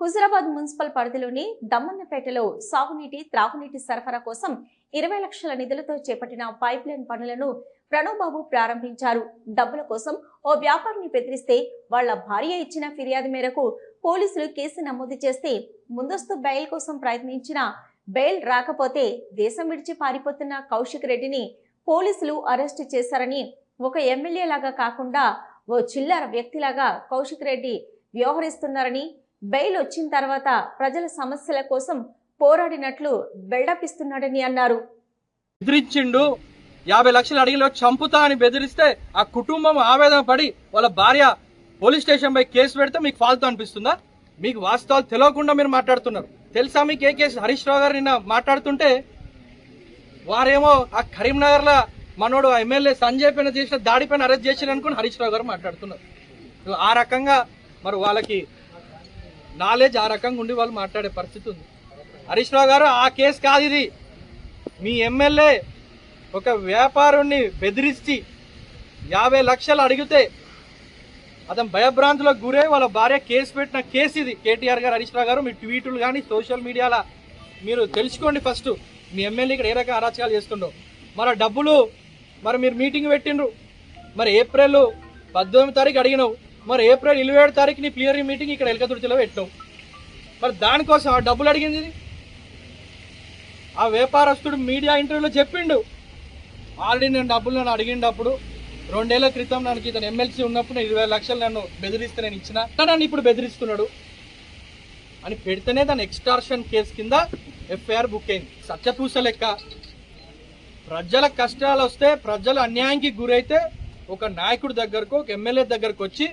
Huzurabad municipal పరిధిలోని దమ్మన్నపేటలో సాగునీటి త్రాగునీటి సరఫరా కోసం ఇరవై లక్షల నిధులతో చేపట్టిన పైప్ లైన్ పనులను ప్రణవ్ బాబు ప్రారంభించారు. డబ్బుల కోసం ఓ వ్యాపారిని బెదిరిస్తే వాళ్ళ భార్య ఇచ్చిన ఫిర్యాదు మేరకు పోలీసులు కేసు నమోదు చేస్తే ముందస్తు బెయిల్ కోసం ప్రయత్నించిన బెయిల్ రాకపోతే దేశం విడిచి పారిపోతున్న కౌశిక్ రెడ్డిని పోలీసులు అరెస్టు చేశారని ఒక ఎమ్మెల్యే లాగా కాకుండా ఓ చిల్లర వ్యక్తిలాగా కౌశిక్ రెడ్డి వ్యవహరిస్తున్నారని బెయిల్ వచ్చిన తర్వాత ప్రజల సమస్యల కోసం పోరాడినట్లు బిల్డప్ ఇస్తున్నాడని అన్నారు. బెదిరించిండు. యాభై లక్షలు అడిగిలో చంపుతా అని బెదిరిస్తే ఆ కుటుంబం ఆవేదన పడి వాళ్ళ భార్య పోలీస్ స్టేషన్ పై కేసు పెడితే మీకు ఫాల్తూ అనిపిస్తుందా? మీకు వాస్తవాలు తెలియకుండా మీరు మాట్లాడుతున్నారు. తెలుసా మీకు ఏ కేసు? హరీష్ రావు గారు నిన్న మాట్లాడుతుంటే వారేమో ఆ కరీంనగర్లో మనోడు ఆ ఎమ్మెల్యే సంజయ్ పైన చేసిన దాడి పైన అరెస్ట్ చేసిన అనుకుని హరీష్ రావు గారు మాట్లాడుతున్నారు. ఆ రకంగా మరి వాళ్ళకి నాలెడ్జ్ ఆ రకంగా ఉండి వాళ్ళు మాట్లాడే పరిస్థితి ఉంది. హరీష్ రావు గారు ఆ కేసు కాదు ఇది. మీ ఎమ్మెల్యే ఒక వ్యాపారుణ్ణి బెదిరించి యాభై లక్షలు అడిగితే అతను భయభ్రాంతులకు గురై వాళ్ళ భార్య కేసు పెట్టిన కేసు ఇది. కేటీఆర్ గారు హరీష్ రావు గారు మీ ట్వీట్లు కానీ సోషల్ మీడియాలో మీరు తెలుసుకోండి ఫస్ట్. మీ ఎమ్మెల్యే ఇక్కడ ఏ రకంగా అరాచకాలు చేస్తుండో. మరి డబ్బులు మరి మీరు మీటింగ్ పెట్టిండ్రు. మరి ఏప్రిల్ పద్దెనిమిది తారీఖు అడిగినావు. మరి ఏప్రిల్ ఇరవై ఏడు తారీఖు నీ క్లియరింగ్ మీటింగ్ ఇక్కడ ఎలకతుర్తిలో పెట్టావు. మరి దానికోసం ఆ డబ్బులు అడిగింది ఆ వ్యాపారస్తుడు మీడియా ఇంటర్వ్యూలో చెప్పిండు. ఆల్రెడీ నేను డబ్బులు నన్ను అడిగినప్పుడు రెండేళ్ళ క్రితం నాకు ఇతను ఎమ్మెల్సీ ఉన్నప్పుడు నేను ఇరవై లక్షలు నన్ను బెదిరిస్తే నేను ఇచ్చిన. నన్ను ఇప్పుడు బెదిరిస్తున్నాడు. అని పెడితేనే దాని ఎక్స్టార్షన్ కేసు కింద ఎఫ్ఐఆర్ బుక్ అయింది. సత్యపూస లెక్క. ప్రజల కష్టాలు వస్తే ప్రజలు అన్యాయానికి గురైతే ఒక నాయకుడి దగ్గరకు ఒక ఎమ్మెల్యే దగ్గరకు వచ్చి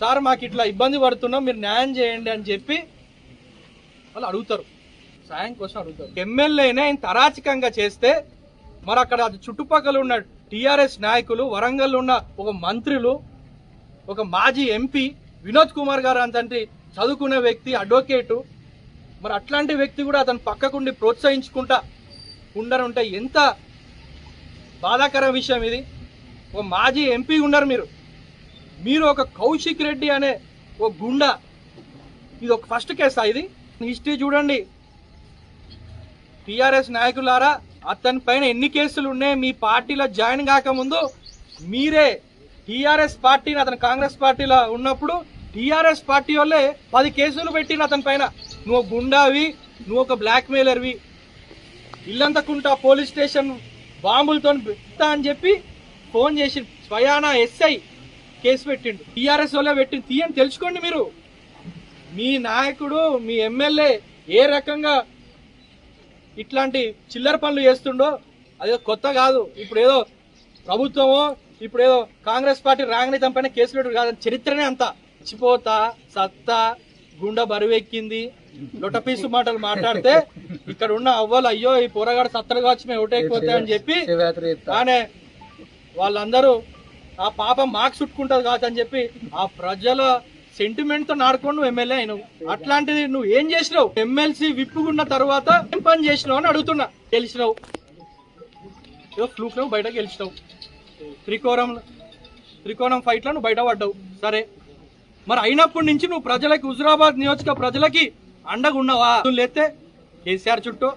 సార్ మాకు ఇట్లా ఇబ్బంది పడుతున్నాం మీరు న్యాయం చేయండి అని చెప్పి వాళ్ళు అడుగుతారు. సాయం కోసం అడుగుతారు. ఎమ్మెల్యేనే ఆయన తరాచకంగా చేస్తే మరి అక్కడ చుట్టుపక్కల ఉన్న టిఆర్ఎస్ నాయకులు వరంగల్ ఉన్న ఒక మంత్రులు ఒక మాజీ ఎంపీ వినోద్ కుమార్ గారు అంతంటి చదువుకునే వ్యక్తి అడ్వకేటు మరి అట్లాంటి వ్యక్తి కూడా అతను పక్కకుండి ప్రోత్సహించుకుంటా ఉండరుంటే ఎంత బాధాకర విషయం ఇది. ఒక మాజీ ఎంపీ ఉన్నారు మీరు. మీరు ఒక కౌశిక్ రెడ్డి అనే ఒక గుండా. ఇది ఒక ఫస్ట్ కేసా ఇది? హిస్టరీ చూడండి. టిఆర్ఎస్ నాయకులారా అతని పైన ఎన్ని కేసులు ఉన్నాయి? మీ పార్టీలో జాయిన్ కాకముందు మీరే టిఆర్ఎస్ పార్టీని అతను కాంగ్రెస్ పార్టీలో ఉన్నప్పుడు టిఆర్ఎస్ పార్టీ వాళ్ళే పది కేసులు పెట్టిన అతని పైన. నువ్వు గుండావి నువ్వు ఒక బ్లాక్ మెయిలర్వి ఇల్లంతకుంటా పోలీస్ స్టేషన్ బాంబులతో అని చెప్పి ఫోన్ చేసి స్వయానా ఎస్ఐ కేసు పెట్టిండు. టీఆర్ఎస్ వల్ల పెట్టింది తీయని తెలుసుకోండి మీరు. మీ నాయకుడు మీ ఎమ్మెల్యే ఏ రకంగా ఇట్లాంటి చిల్లర పనులు చేస్తుండో అదే కొత్త కాదు. ఇప్పుడు ఏదో ప్రభుత్వమో ఇప్పుడు ఏదో కాంగ్రెస్ పార్టీ రాగానే తన పైన కేసు పెట్టు కాదు చరిత్రనే అంతా. చచ్చిపోతా సత్తా గుండె బరువెక్కింది. లొటపీసు మాటలు మాట్లాడితే ఇక్కడ ఉన్న అవ్వలు అయ్యో ఈ పోరగాడు సత్తలు కావచ్చు మేము అని చెప్పి కానీ వాళ్ళందరూ ఆ పాపం మాకు చుట్టుకుంటది కాదు అని చెప్పి ఆ ప్రజల సెంటిమెంట్తో నాడుకొని నువ్వు ఎమ్మెల్యే అయినావు. అట్లాంటిది నువ్వు ఏం చేసినావు? ఎమ్మెల్సీ విప్పుకున్న తర్వాత ఏం పని చేసినావు అని అడుగుతున్నా. గెలిచినావు. ఏదో ఫ్లూక్ నువ్వు బయట గెలిచినావు. త్రికోణం త్రికోణం ఫైట్లో నువ్వు బయట పడ్డావు. సరే. మరి అయినప్పటి నుంచి నువ్వు ప్రజలకి హుజురాబాద్ నియోజక ప్రజలకి అండగా ఉన్నావా నువ్వు లేతే కేసీఆర్ చుట్టూ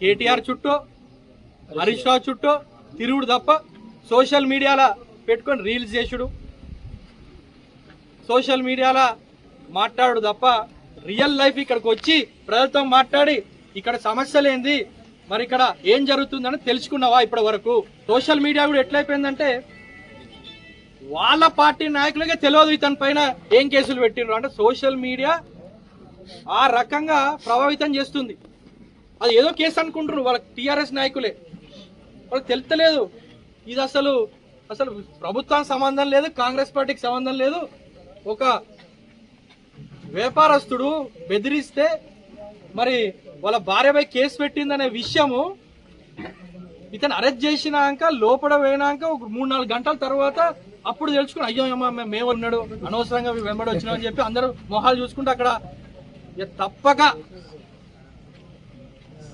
కేటీఆర్ చుట్టూ హరీష్ రావు చుట్టూ తిరుగుడు తప్ప సోషల్ మీడియాలో పెట్టుకొని రీల్స్ చేసుడు. సోషల్ మీడియాలో మాట్లాడు తప్ప రియల్ లైఫ్ ఇక్కడికి వచ్చి ప్రజలతో మాట్లాడి ఇక్కడ సమస్యలేంది మరి ఇక్కడ ఏం జరుగుతుందని తెలుసుకున్నావా ఇప్పటి వరకు సోషల్ మీడియా కూడా ఎట్లయిపోయిందంటే వాళ్ళ పార్టీ నాయకులకే తెలియదు ఇతని పైన ఏం కేసులు పెట్టిండ్రు. అంటే సోషల్ మీడియా ఆ రకంగా ప్రభావితం చేస్తుంది. అది ఏదో కేసు అనుకుంటున్నారు వాళ్ళ టీఆర్ఎస్ నాయకులే. వాళ్ళకి తెలుస్తలేదు ఇది అసలు అసలు ప్రభుత్వానికి సంబంధం లేదు కాంగ్రెస్ పార్టీకి సంబంధం లేదు. ఒక వ్యాపారస్తుడు బెదిరిస్తే మరి వాళ్ళ భార్యపై కేసు పెట్టిందనే విషయము ఇతను అరెస్ట్ చేసినాక లోపల పోయినాక ఒక మూడు నాలుగు గంటల తర్వాత అప్పుడు తెలుసుకుని అయ్యో అమ్మ మే- మేము ఉన్నాడు అనవసరంగా వెంబడి వచ్చినాం అని చెప్పి అందరూ మొహాలు చూసుకుంటే అక్కడ తప్పక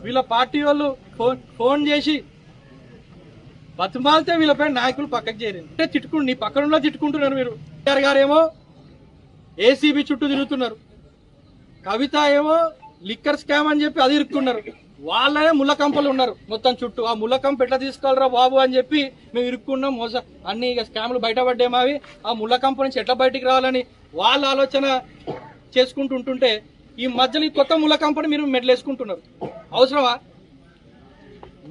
వీళ్ళ పార్టీ వాళ్ళు ఫోన్ ఫోన్ చేసి బతిమాలితే వీళ్ళపై నాయకులు పక్కకు చేరింది. అంటే తిట్టుకుంటు నీ పక్కన తిట్టుకుంటున్నారు మీరు. కేటీఆర్ గారేమో ఏసీబీ చుట్టూ తిరుగుతున్నారు. కవిత ఏమో లిక్కర్ స్కామ్ అని చెప్పి అది ఇరుక్కున్నారు. వాళ్ళనే ముళ్ళకంపలు ఉన్నారు. మొత్తం చుట్టూ. ఆ ముళ్ళకంప ఎట్లా తీసుకోవాలరా బాబు అని చెప్పి మేము ఇరుక్కున్నాం మోస. అన్ని ఇక స్కామ్లు బయటపడ్డాయి ఆ ముళ్ళకంప నుంచి ఎట్లా బయటికి రావాలని వాళ్ళ ఆలోచన చేసుకుంటుంటుంటే ఈ మధ్యలో ఈ కొత్త ముళ్ళకంపని మీరు మెడలేసుకుంటున్నారు. అవసరమా?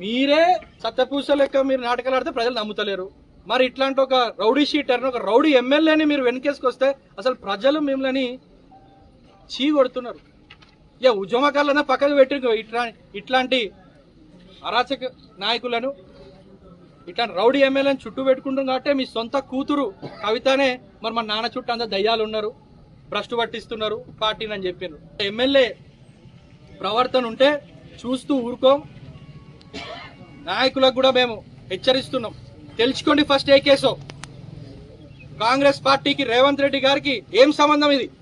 మీరే సత్యపూస లెక్క మీరు నాటకాలు ఆడితే ప్రజలు నమ్ముతలేరు. మరి ఇట్లాంటి ఒక రౌడీ షీటర్ ఒక రౌడీ ఎమ్మెల్యేని మీరు వెనకేసుకొస్తే అసలు ప్రజలు మిమ్మల్ని చీ కొడుతున్నారు. ఇక ఉద్యమకాలన్నా పక్కకు పెట్టి ఇట్లా ఇట్లాంటి అరాచక నాయకులను. ఇట్లాంటి రౌడీ ఎమ్మెల్యేని చుట్టూ పెట్టుకుంటాం కాబట్టి మీ సొంత కూతురు కవితనే మరి మా నాన్న చుట్టూ అందరు దయ్యాలు ఉన్నారు భ్రష్టు పట్టిస్తున్నారు పార్టీని అని చెప్పారు ఎమ్మెల్యే ప్రవర్తన ఉంటే చూస్తూ ఊరుకోం. నాయకులకు కూడా మేము హెచ్చరిస్తున్నాం. తెలుసుకోండి ఫస్ట్ ఏ కేసో. కాంగ్రెస్ పార్టీకి రేవంత్ రెడ్డి గారికి ఏం సంబంధం ఇది?